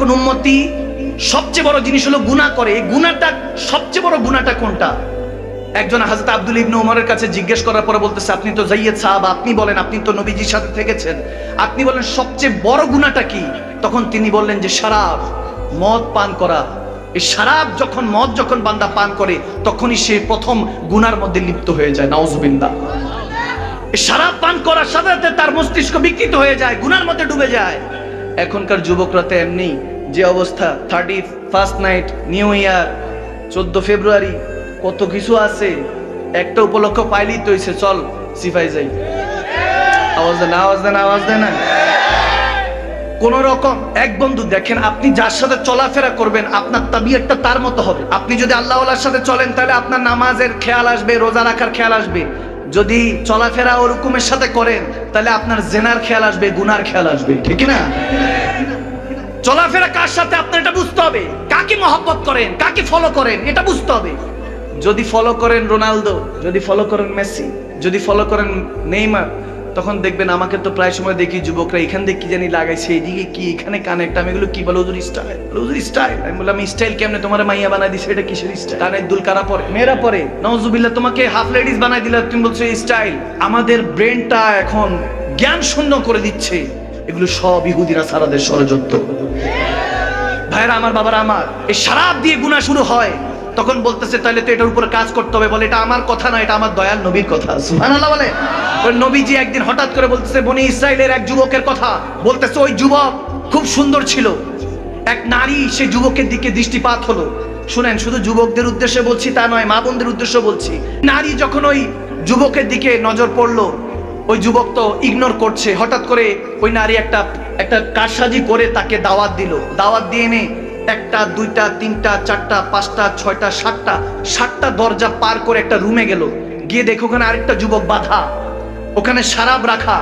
কোন উম্মতি? সবচেয়ে বড় জিনিস হলো গুনাহ করে। এই গুনাহটা, সবচেয়ে বড় গুনাহটা কোনটা? একজন হাজরত আব্দুল ইবনে উমরের কাছে জিজ্ঞেস করার পরে বলতেছে, আপনি তো জাইয়েদ সাহাব, আপনি বলেন, আপনি তো নবীজির সাথে থেকেছেন। আপনি বলেন, সবচেয়ে বড় গুনাহটা কি? তখন তিনি বললেন যে, শরাব, মদ পান করা। এই শরাব যখন, মদ যখন বান্দা পান করে, তখনই সে প্রথম গুনার মধ্যে লিপ্ত হয়ে যায়। নাউজুবিল্লাহ। এই শরাব পান করার সাথে সাথে তার মস্তিষ্ক বিকৃত হয়ে যায় গুনার মধ্যে ডুবে যায়। এখনকার যুবকরা তো এমনি যে অবস্থা thirty first night new year চোদ্দ ফেব্রুয়ারি, কত কিছু আছে। একটা উপলক্ষ পাইলেই তো হইছে, চল সিফাই যাই। আওয়াজ দেন আওয়াজ দেন আওয়াজ দেন। কোন রকম, এক বন্ধু, দেখেন, আপনি যার সাথে চলাফেরা করবেন, আপনার তাবিয়তটা তার মতো হবে। আপনি যদি আল্লাহওয়ালার সাথে চলেন, তাহলে আপনার নামাজের খেয়াল আসবে, রোজা রাখার খেয়াল আসবে। যদি চলাফেরা ওরকমের সাথে করেন, তাহলে আপনার জেনার খেয়াল আসবে, গুনার খেয়াল আসবে, ঠিক না চলাফেরা কার সাথে আপনার এটা বুঝতে হবে? কাকে মহব্বত করেন? কাকে ফলো করেন? এটা বুঝতে হবে। যদি ফলো করেন রোনালদো, যদি ফলো করেন মেসি, যদি ফলো করেন নেইমার তখন দেখবেন আমাকে তো প্রায় সময় দেখি যুবকরা, এখান থেকে কি জানি লাগাইছে এইদিকে কি, এখানে কানেক্ট আমি এগুলো কি বলো হুজুর স্টাইল হুজুর স্টাইল আমি বললাম স্টাইল কেমনে? তোমার মাইয়া বানাই দিছে, এটা কিসের স্টাইল কানের দুল কারা পরে, মেয়েরা পরে, নওজুবিল্লাহ, তোমাকে হাফ লেডিস বানাই দিলা তুমি বলছো স্টাইল আমাদের ব্রেনটা এখন জ্ঞান শূন্য করে দিচ্ছে। এগুলো সব ইহুদিরা সারাদের ষড়যন্ত্র। ভাইরা আমার বাবার, আমার, এই শারাপ দিয়ে গুণা শুরু হয়। তখন বলতেছে তাহলে তো এটার উপরে কাজ করতে হবে। বলে, এটা আমার কথা না, এটা আমার দয়াল নবীর কথা। সুবহানাল্লাহ বলে। নবীজি একদিন হঠাৎ করে বলতেছে, বনি ইসরায়েলের এক যুবকের কথা। বলতেছে, ওই যুবক খুব সুন্দর ছিল। এক নারী সে যুবকের দিকে দৃষ্টিপাত হলো। শুনেন, শুধু যুবকদের উদ্দেশ্যে বলছি তা নয়, মা বোনদের উদ্দেশ্যে বলছি। নারী যখন ওই যুবকের দিকে নজর পড়ল, ওই যুবক তো ইগনোর করছে। হঠাৎ করে ওই নারী একটা একটা কারসাজি করে তাকে দাওয়াত দিল। দাওয়াত দিয়ে এনে একটা, দুইটা, তিনটা, চারটা, পাঁচটা, ছয়টা, সাতটা সাতটা দরজা পার করে একটা রুমে গেল। গিয়ে দেখো ওখানে আরেকটা যুবক বাধা। ওখানে সারাব রাখা।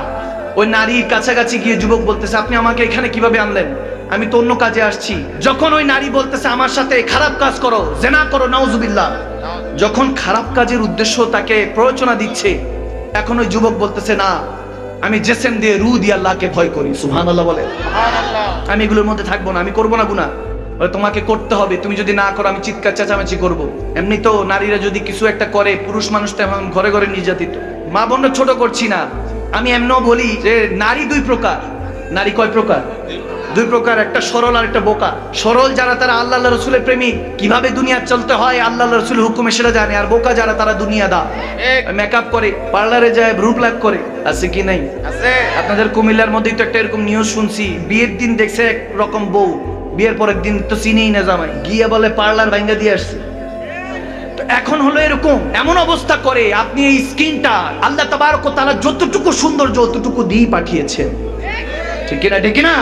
ওই নারীর কাছাকাছি গিয়ে যুবক বলতেছে আপনি আমাকে এখানে কীভাবে আনলেন? আমি তো অন্য কাজে আসছি। যখন ওই নারী বলতেছে আমার সাথে খারাপ কাজ করো জেনা করো নাউজুবিল্লাহ। যখন খারাপ কাজের উদ্দেশ্য তাকে প্ররোচনা দিচ্ছে এখন ওই যুবক বলতেছে না আমি জেসেম দিয়ে রু দিয়ে আল্লাহকে ভয় করি। সুবহানাল্লাহ বলে। আমি এগুলোর মধ্যে থাকব না আমি করব না গুনা তোমাকে করতে হবে তুমি যদি না করো আমি চিৎকার চেঁচামেচি করব। এমনি তো নারীরা যদি কিছু একটা করে পুরুষ মানুষ তো এমন ঘরে ঘরে নির্যাতিত। মা বোনরা ছোট করছি না। আমি এমনও বলি যে নারী দুই প্রকার। নারী কয় প্রকার? দুই প্রকার একটা সরল আর একটা বোকা। সরল যারা তারা আল্লাহ রসুলের প্রেমিক কীভাবে দুনিয়া চলতে হয় আল্লাহ রসুল হুকুমে সেটা জানে। আর বোকা যারা তারা দুনিয়া দা। মেকআপ করে পার্লারে যায় ভ্রু প্লাক করে। আছে কি নাই? আছে। আপনাদের কুমিল্লার মধ্যেই তো একটা এরকম নিউজ শুনছি। বিয়ের দিন দেখছে এক রকম বউ। বিয়ের পরের দিন তো চিনেই না জামাই। গিয়ে বলে পার্লার ভাঙ্গা দিয়ে আসছে। এখন হলো এরকম, এমন অবস্থা করে আপনি এই স্কিনটা আল্লাহ তাবারক তাআলা যতটুকু সৌন্দর্য অতটুকু দিয়ে পাঠিয়েছেন ঠিক না ঠিক না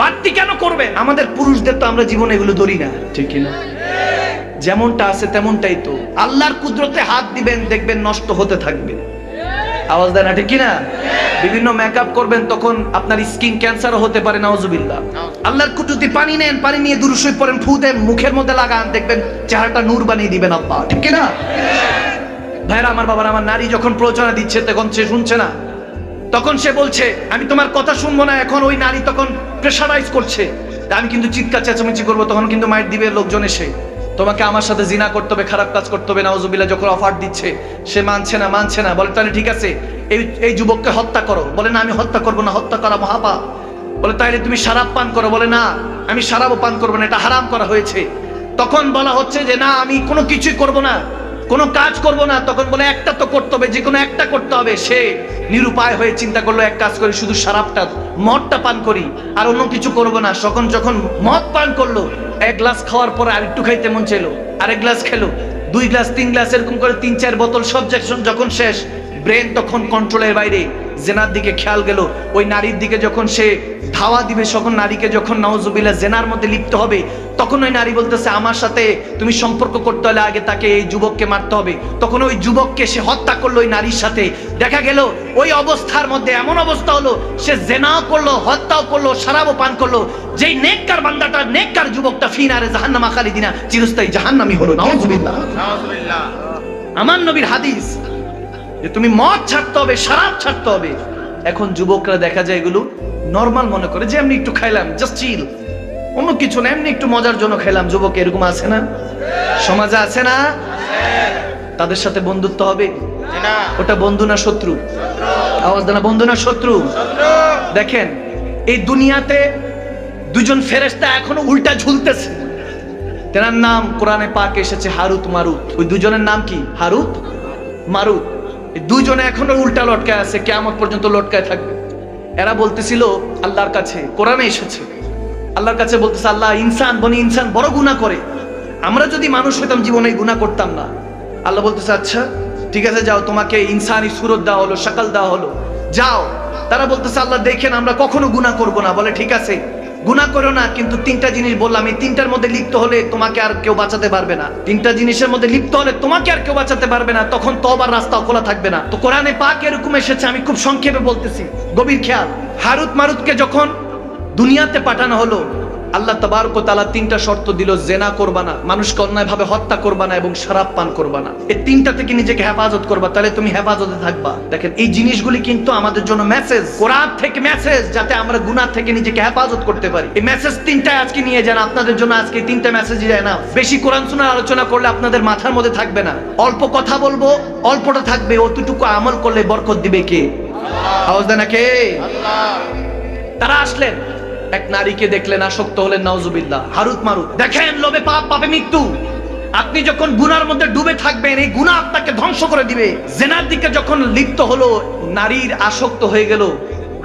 বাড়তি কেন করবেন? আমাদের পুরুষদের তো আমরা জীবনে এগুলো ধরি না, ঠিক না যেমনটা আছে তেমনটাই তো। আল্লাহর কুদরতে হাত দিবেন, দেখবেন নষ্ট হতে থাকবে। আওয়াজ দেয় না, ঠিক না বিভিন্ন মেকআপ করবেন, তখন আপনার স্কিন ক্যান্সারও হতে পারে, নাওজুবিল্লাহ। আল্লাহর কুদরতি পানি নেন, পানি নিয়ে দুরুসই পরেন, ফু দেন, মুখের মধ্যে লাগান, দেখবেন চেহারাটা নূর বানিয়ে দিবেন আল্লাহ, ঠিক না ভাইরা, আমার বাবার, আমার নারী যখন প্রচনা দিচ্ছে, তখন সে শুনছে না। তখন সে বলছে, আমি তোমার কথা শুনব না, এখন ওই নারী তখন প্রেশারাইজ করছে। আমি কিন্তু চিৎকার, চেঁচামেচি করব, তখন কিন্তু মায়ের দিবে লোকজন এসে তোমাকে আমার সাথে জিনা করতে হবে, খারাপ কাজ করতে হবে, নাউজুবিল্লাহ, যখন অফার দিচ্ছে, সে মানছে না মানছে না। বলে, তাহলে ঠিক আছে, এই এই যুবককে হত্যা করো। বলে, না, আমি হত্যা করব না, হত্যা করা মহাপাপ। বলে, তাইলে তুমি শারাব পান করো। বলে, না, আমি শারাবও পান করব না, এটা হারাম করা হয়েছে। তখন বলা হচ্ছে যে, না, আমি কোনো কিছুই করব না, কোনো কাজ করব না। তখন বলে, একটা তো করতে হবে, যে কোনো একটা করতে হবে, সে নিরুপায় হয়ে চিন্তা করল, এক কাজ করি, শুধু সারাপটা, মদটা পান করি, আর অন্য কিছু করব না। তখন যখন মদ পান করল, এক গ্লাস খাওয়ার পর আর একটু খাইতে মন চাইলো এক গ্লাস খেলো, দুই গ্লাস, তিন গ্লাস, এরকম করে তিন চার বোতল সব যখন শেষ ব্রেন তখন কন্ট্রোলের বাইরে। জেনার দিকে খেয়াল গেল। ওই নারীর দিকে যখন সে ধাওয়া দিবে তখন নারীকে যখন নওজুবিল্লা জেনার মধ্যে লিপ্ত হবে তখন ওই নারী বলতেছে আমার সাথে তুমি সম্পর্ক করতে হলে আগে তাকে এই যুবককে মারতে হবে। তখন ওই যুবককে সে হত্যা করল ওই নারীর সাথে। দেখা গেল ওই অবস্থার মধ্যে এমন অবস্থা হলো সে জেনাও করল হত্যাও করল সারাবও পান করল। যেই নেককার বান্দাটা নেককার যুবকটা ফিনারে জাহান্নামা খালিদিনা চিরস্থায়ী জাহান্নামি হলো নাউজুবিল্লাহ। আমার নবীর হাদিস যে তুমি মদ ছাড়তে হবে, শরাব ছাড়তে হবে। এখন যুবকরা দেখা যায় এগুলো নর্মাল মনে করে, যে এমনি একটু খাইলাম জাস্ট চিল অন্য কিছু না, এমনি একটু মজার জন্য খেলাম। যুবক এরকম আছে না? সমাজে আছে না? তাদের সাথে বন্ধুত্ব হবে? ওটা বন্ধু না শত্রু? আওয়াজ দেনা বন্ধু না শত্রু? দেখেন, এই দুনিয়াতে দুজন ফেরেশতা এখনও উল্টা ঝুলতেছে। তেনার নাম কোরআনে পাক এসেছে, হারুত মারুত। ওই দুজনের নাম কি? হারুত মারুত। দুজনে এখনও উল্টা লটকায় আছে কেমন পর্যন্ত লটকায় থাকবে। এরা বলতেছিল, আল্লাহর কাছে, কোরআনে এসেছে। আল্লাহর কাছে বলতেছে, আল্লাহ ইনসান, বনি ইনসান বড় গুনাহ করে। আমরা যদি মানুষ হইতাম, জীবনে গুনাহ করতাম না। আল্লাহ বলতেছে আচ্ছা ঠিক আছে, যাও, তোমাকে ইনসানি সুরত দেওয়া হলো সকাল দেওয়া হলো। যাও। তারা বলতেছে, আল্লাহ দেখেন, আমরা কখনো গুনাহ করব না। বলে, ঠিক আছে গুনাহ করো না, কিন্তু তিনটা জিনিস বললাম। এই তিনটার মধ্যে লিপ্ত হলে তোমাকে আর কেউ বাঁচাতে পারবে না। তিনটা জিনিসের মধ্যে লিপ্ত হলে তোমাকে আর কেউ বাঁচাতে পারবে না। তখন তো আবার রাস্তা খোলা থাকবে না। তো কোরআনে পাক এরকম এসেছে, আমি খুব সংক্ষেপে বলতেছি। গভীর খেয়াল। হারুত মারুতকে যখন দুনিয়াতে পাঠানো হলো আল্লাহ তাবারক ও তাআলা তিনটা শর্ত দিল, জেনা করবা না, মানুষকে অন্যায়ভাবে হত্যা করবা না এবং শরাব পান করবা না। এই তিনটা থেকে নিজেকে হেফাজত করবা, তাহলে তুমি হেফাজতে থাকবা। দেখেন, এই জিনিসগুলি কিন্তু আমাদের জন্য মেসেজ কোরআন থেকে মেসেজ যাতে আমরা গুনাহ থেকে নিজেকে হেফাজত করতে পারি। এই মেসেজ তিনটায় আজকে নিয়ে যান, আপনাদের জন্য আজকে তিনটা মেসেজ যায় না। বেশি কোরআন শোনার আলোচনা করলে আপনাদের মাথার মধ্যে থাকবে না। অল্প কথা বলব, অল্পটা থাকবে, অতটুকু আমল করলে বরকত দিবে কে? আওয়াজ দেয় না কে? তারা আসলেন। এক নারীকে দেখলেন আসক্ত হলেন, নাউজুবিল্লাহ। হারুত মারুত। দেখেন, লোভে পাপ, পাপে মৃত্যু। আপনি যখন গুনার মধ্যে ডুবে থাকবেন, এই গুনাহ আপনাকে ধ্বংস করে দিবে। জেনার দিকে যখন লিপ্ত হলো, নারীর আসক্ত হয়ে গেল,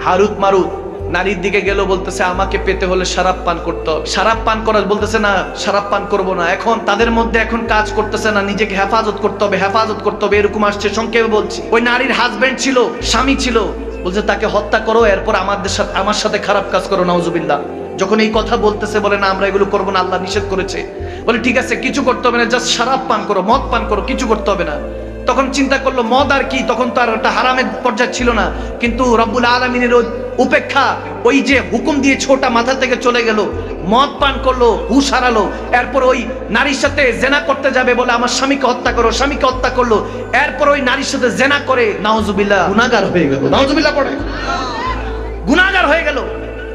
হারুত মারুত। নারীর দিকে গেল, বলতেছে, আমাকে পেতে হলে শারাপ পান করতে হবে। সারাপ পান করা বলতেছে, না শারাপ পান করব না। এখন তাদের মধ্যে এখন কাজ করতেছে না, নিজেকে হেফাজত করতে হবে, হেফাজত করতে হবে। এরকম আসছে, সংক্ষেপে বলছি। ওই নারীর হাজবেন্ড ছিল, স্বামী ছিল। বলছে, তাকে হত্যা করো, এরপর আমাদের সাথে, আমার সাথে খারাপ কাজ করো নাউজুবিল্লা যখন এই কথা বলতেছে, বলে, না, আমরা এগুলো করব না, আল্লাহ নিষেধ করেছে। বলে, ঠিক আছে, কিছু করতে হবে না জাস্ট শারাপ পান করো, মদ পান করো, কিছু করতে হবে না। তখন চিন্তা করল, মদ আর কি, তখন তো আর একটা হারামের পর্যায়ে ছিল না। কিন্তু রব্বুল আলমিনের উপেক্ষা, ওই যে হুকুম দিয়ে ছোটা মাথা থেকে চলে গেল, মদ পান করল হুশ হারালো, এরপর ওই নারীর সাথে জেনা করতে যাবে বলে আমার স্বামীকে হত্যা করো, স্বামীকে হত্যা করল, এরপর ওই নারীর সাথে জেনা করে, নাউজুবিল্লাহ গুনাগার হয়ে গেল, নাউজুবিল্লাহ পড়ে। গুনাগার হয়ে গেল।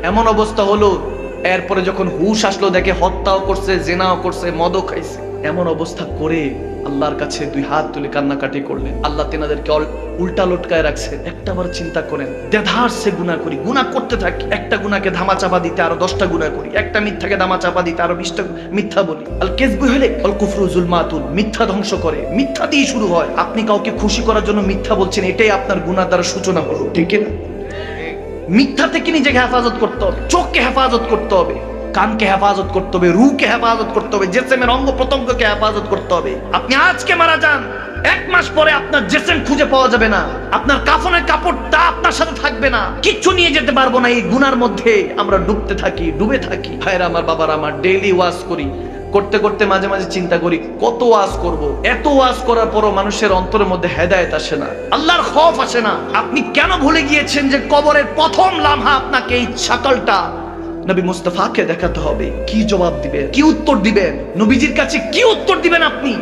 এমন অবস্থা হলো, এরপরে যখন হুশ আসলো, দেখে হত্যাও করছে, জেনাও করছে, মদও খাইছে। এমন অবস্থা করে আল্লাহর কাছে দুই হাত তুলে কান্নাকাটি করলেন। আল্লাহ তেনাদেরকে উল্টা লটকায় রাখছে। একটা বার চিন্তা করেন দেধার সে গুণা করি। গুণা করতে থাকি। একটা গুণাকে ধামা চাপা দিতে আরও দশটা গুণা করি। একটা মিথ্যাকে ধামা চাপা দিতে আরও বিশটা মিথ্যা বলি। আল কেসবু হলে অল কুফরুজুল মাতুল মিথ্যা ধ্বংস করে। মিথ্যা দিয়ে শুরু হয়। আপনি কাউকে খুশি করার জন্য মিথ্যা বলছেন, এটাই আপনার গুণার দ্বারা সূচনা হলো। ঠিক না মিথ্যা থেকে নিজেকে হেফাজত করতে হবে? চোখকে হেফাজত করতে হবে। কানকে হেফাজত করতে হবে রুকে হেফাজত করতে হবে, জেসেমের অঙ্গ প্রত্যঙ্গকে হেফাজত করতে হবে। আপনি আজকে মারা যান, এক মাস পরে আপনার জেসেম খুঁজে পাওয়া যাবে না। আপনার কাফনের কাপড়টা আপনার সাথে থাকবে না। কিচ্ছু নিয়ে যেতে পারব না, এই গুনার মধ্যে আমরা ডুবতে থাকি, ডুবে থাকি। ভাইরা আমার বাবার, আমার ডেইলি ওয়াজ করি। করতে করতে মাঝে মাঝে চিন্তা করি, কত ওয়াজ করব? এত ওয়াজ করার পরও মানুষের অন্তরের মধ্যে হেদায়েত আসে না। আল্লাহর খৌফ আসে না। আপনি কেন ভুলে গিয়েছেন যে কবরের প্রথম লামহা আপনাকে এই সকালটা নবী মুস্তাফাকে দেখাতে হবে। কি জবাব দিবেন? কি উত্তর দিবেন? নবীজির কাছে কি উত্তর দিবেন আপনি?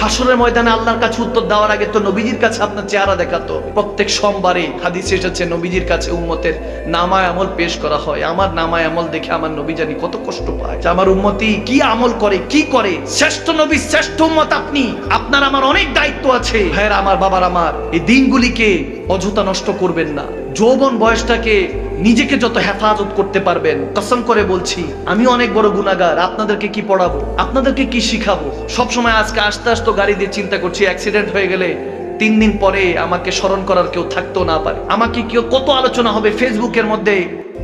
হাসরের ময়দানে আল্লাহর কাছে উত্তর দেওয়ার আগে তো নবীজির কাছে আপনার চেহারা দেখাতে। প্রত্যেক সোমবারে হাদিস এসেছে, নবীজির কাছে উম্মতের নামায় আমল পেশ করা হয়। আমার নামায় আমল দেখে আমার নবী জানি কত কষ্ট পায়। যে আমার উম্মতি কি আমল করে, কি করে? শ্রেষ্ঠ নবী, শ্রেষ্ঠ উম্মত আপনি? আপনার আমার অনেক দায়িত্ব আছে। ভাইয়ের, আমার বাবার আমার, এই দিনগুলিকে অযথা নষ্ট করবেন না। যৌবন বয়সটাকে নিজেকে যত হেফাজত করতে পারবেন, কসম করে বলছি, আমি অনেক বড় গুনাগার আপনাদেরকে কি পড়াবো? আপনাদেরকে কি শিখাবো? সবসময় আজকে আস্তে আস্তে গাড়ি দিয়ে চিন্তা করছি অ্যাক্সিডেন্ট হয়ে গেলে তিন দিন পরে আমাকে স্মরণ করার কেউ থাকতো না পারে। আমাকে কেউ কত আলোচনা হবে, ফেসবুকের মধ্যে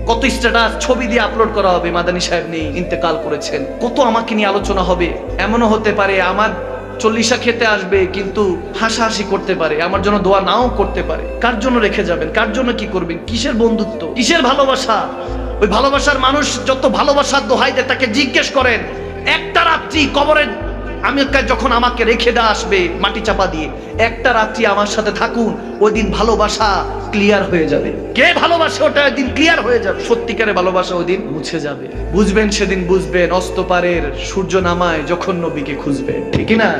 কত স্ট্যাটাস ছবি দিয়ে আপলোড করা হবে, মাদানী সাহেব নেই, ইন্তেকাল করেছেন। কত আমাকে নিয়ে আলোচনা হবে, এমনও হতে পারে আমার চল্লিশা খেতে আসবে, কিন্তু হাসাহাসি করতে পারে, আমার জন্য দোয়া নাও করতে পারে। কার জন্য রেখে যাবেন? কার জন্য কি করবেন? কিসের বন্ধুত্ব? কিসের ভালোবাসা? ওই ভালোবাসার মানুষ যত ভালোবাসার দোহাই দেয়, তাকে জিজ্ঞেস করেন, একটা রাত্রি কবরের আমি যখন আমাকে রেখে দেওয়া আসবে মাটি চাপা দিয়ে, একটা রাত্রি আমার সাথে থাকুন, ওই দিন ভালোবাসা ক্লিয়ার হয়ে যাবে। কে ভালোবাসে ওটা একদিন ক্লিয়ার হয়ে যাবে। সত্যিকারে ভালোবাসা ওই দিন মুছে যাবে। বুঝবেন সেদিন বুঝবেন অস্তপারের সূর্য নামায় যখন নবীকে খুঁজবে ঠিক না?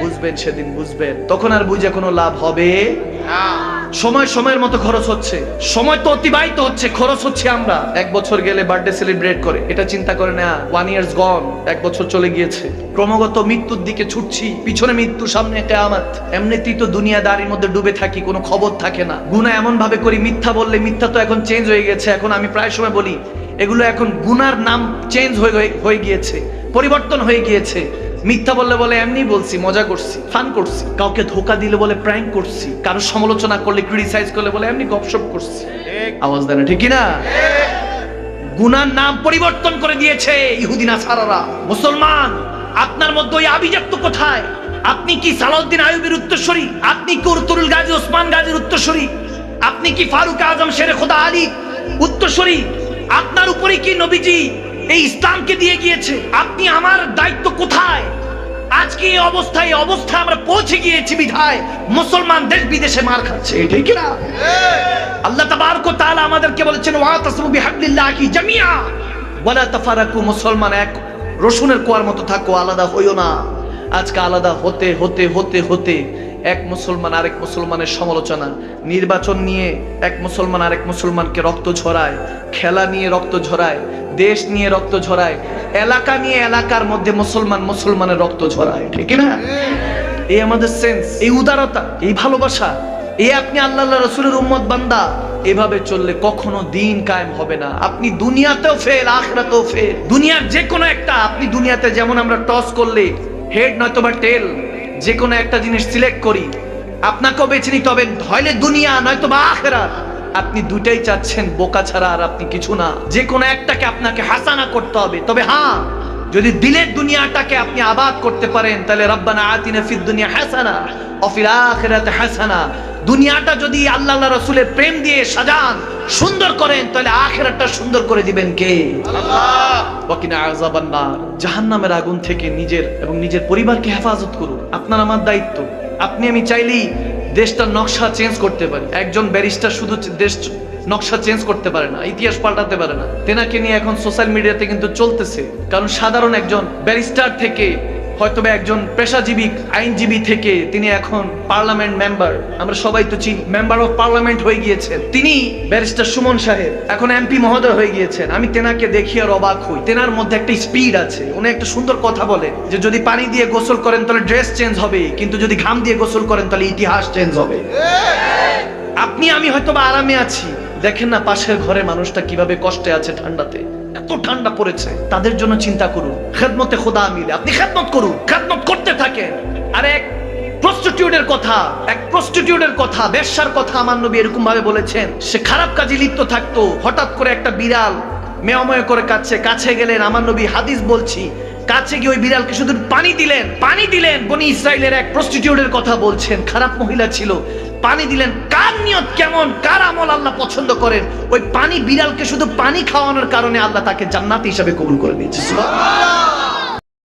বুঝবেন সেদিন বুঝবেন তখন আর বুঝে কোনো লাভ হবে? সময় সময়ের মতো খরচ হচ্ছে। সময় তো অতিবাহিত হচ্ছে, খরচ হচ্ছে আমরা। এক বছর গেলে বার্থডে সেলিব্রেট করে, এটা চিন্তা করে না ওয়ান ইয়ার্স গন এক বছর চলে গিয়েছে। ক্রমাগত মৃত্যুর দিকে ছুটছি, পিছনে মৃত্যু, সামনে কেয়ামত এমনিতেই তো দুনিয়া দুনিয়াদারির মধ্যে ডুবে থাকি, কোনো খবর থাকে না। গুণা এমন ভাবে করি, মিথ্যা বললে মিথ্যা তো এখন চেঞ্জ হয়ে গেছে, এখন আমি প্রায় সময় বলি, এগুলো এখন গুনার নাম চেঞ্জ হয়ে- হয়ে গিয়েছে, পরিবর্তন হয়ে গিয়েছে। মিথ্যা বললে বলে এমনি বলছি, মজা করছি ফান করছি। কাউকে ধোকা দিলে বলে প্র্যাঙ্ক করছি, কারও সমালোচনা করলে ক্রিটিসাইজ করলে বলে এমনি গপসপ করছি। আওয়াজ দেয় না ঠিক না গুনার নাম পরিবর্তন করে দিয়েছে ইহুদিনা সারারা মুসলমান, আপনার মধ্যে ওই আভিজাত্য কোথায়? আপনি কি সালাউদ্দিন আইয়ুবের উত্তরসূরি? আপনি কি উর্তুল গাজী, ওসমান গাজীর উত্তরসূরি? আপনি কি ফারুক আজম শেরে খোদা আলী উত্তরসূরি? আপনার উপরে কি নবীজি এই ইসলামকে দিয়ে গিয়েছে। আপনি আমার দায়িত্ব কোথায়? আজকে এই অবস্থায় অবস্থায় আমরা পৌঁছে গিয়েছি বিধায়। মুসলমান দেশ বিদেশে মার খাচ্ছে ঠিক না? আল্লাহ তাবারক ওয়া তাআলা আমাদেরকে বলেছেন ওয়া তাসমু কি জামিয়া ওয়ালা তাফারাকু মুসলমান এক রসুনের কোয়ার মতো থাকো আলাদা হইও না। আজকে আলাদা হতে হতে হতে হতে এক মুসলমান আরেক মুসলমানের সমালোচনা। নির্বাচন নিয়ে এক মুসলমান আরেক মুসলমানকে রক্ত ঝরায়, খেলা নিয়ে রক্ত ঝরায়, দেশ নিয়ে রক্ত ঝরায়, এলাকা নিয়ে এলাকার মধ্যে মুসলমান মুসলমানের রক্ত ঝরায়, ঠিক না এই আমাদের সেন্স এই উদারতা, এই ভালোবাসা, এই আপনি আল্লাহ রসুলের উম্মত বান্দা, এভাবে চললে কখনো দিন কায়েম হবে না। আপনি দুনিয়াতেও ফেল আখরাতেও ফেল দুনিয়ার যে কোনো একটা, আপনি দুনিয়াতে যেমন আমরা টস করলে হেড নয়তো বা টেল যে কোনো একটা জিনিস সিলেক্ট করি। আপনাকেও বেছে নিতে হবে হয়লে দুনিয়া, নয়তো বা আখেরাত। আপনি দুটাই চাচ্ছেন, বোকা ছাড়া আর আপনি কিছু না। যে কোনো একটাকে আপনাকে হাসানা করতে হবে। তবে হ্যাঁ যদি দিলের দুনিয়াটাকে আপনি আবাদ করতে পারেন, তাহলে রব্বানা আতিনা ফিদ দুনিয়া হাসানা, অফিল আখিরাতে হাসানা। দুনিয়াটা যদি আল্লাহ রসুলের প্রেম দিয়ে সাজান সুন্দর করেন তাহলে আখেরাতটা সুন্দর করে দিবেন কে? নার জাহান্নামের আগুন থেকে নিজের এবং নিজের পরিবারকে হেফাজত করুন। আপনার আমার দায়িত্ব। আপনি আমি চাইলেই দেশটার নকশা চেঞ্জ করতে পারি। একজন ব্যারিস্টার শুধু দেশ নকশা চেঞ্জ করতে পারে না ইতিহাস পাল্টাতে পারে না। তেনাকে নিয়ে এখন সোশ্যাল মিডিয়াতে কিন্তু চলতেছে। কারণ সাধারণ একজন ব্যারিস্টার থেকে হয়তো একজন পেশাজীবী, আইনজীবী থেকে তিনি এখন পার্লামেন্ট মেম্বার। আমরা সবাই তো চিনি, মেম্বার অফ পার্লামেন্ট হয়ে গিয়েছেন। তিনি ব্যারিস্টার সুমন সাহেব, এখন এমপি মহোদয় হয়ে গিয়েছেন। আমি তেনাকে দেখি আর অবাক হই। তেনার মধ্যে একটা স্পিড আছে। উনি একটা সুন্দর কথা বলেন যে, যদি পানি দিয়ে গোসল করেন তাহলে ড্রেস চেঞ্জ হবে, কিন্তু যদি ঘাম দিয়ে গোসল করেন তাহলে ইতিহাস চেঞ্জ হবে। আপনি, আমি হয়তো বা আরামে আছি। দেখেন না পাশের ঘরে মানুষটা কীভাবে কষ্টে আছে ঠান্ডাতে। এত ঠান্ডা পড়েছে, তাদের জন্য চিন্তা করুন। খেদমতে খোদা মিলে। আপনি খেদমত করুন, খেদমত করতে থাকেন। আর এক প্রস্টিটিউটের কথা, এক প্রস্টিটিউটের কথা ব্যবসার কথা আমার নবী এরকম ভাবে বলেছেন। সে খারাপ কাজে লিপ্ত থাকতো, হঠাৎ করে একটা বিড়াল মেয়ময় করে কাছে কাছে গেলেন। আমার নবী হাদিস বলছি কাছে গিয়ে ওই বিড়ালকে শুধু পানি দিলেন পানি দিলেন। বনি ইসরায়েলের এক প্রস্টিটিউটের কথা বলছেন। খারাপ মহিলা ছিল। পানি দিলেন। কার নিয়ত কেমন? কার আমল আল্লাহ পছন্দ করেন? ওই পানি বিড়ালকে শুধু পানি খাওয়ানোর কারণে আল্লাহ তাকে জান্নাত হিসাবে কবুল করে দিয়েছে। সুবহানাল্লাহ।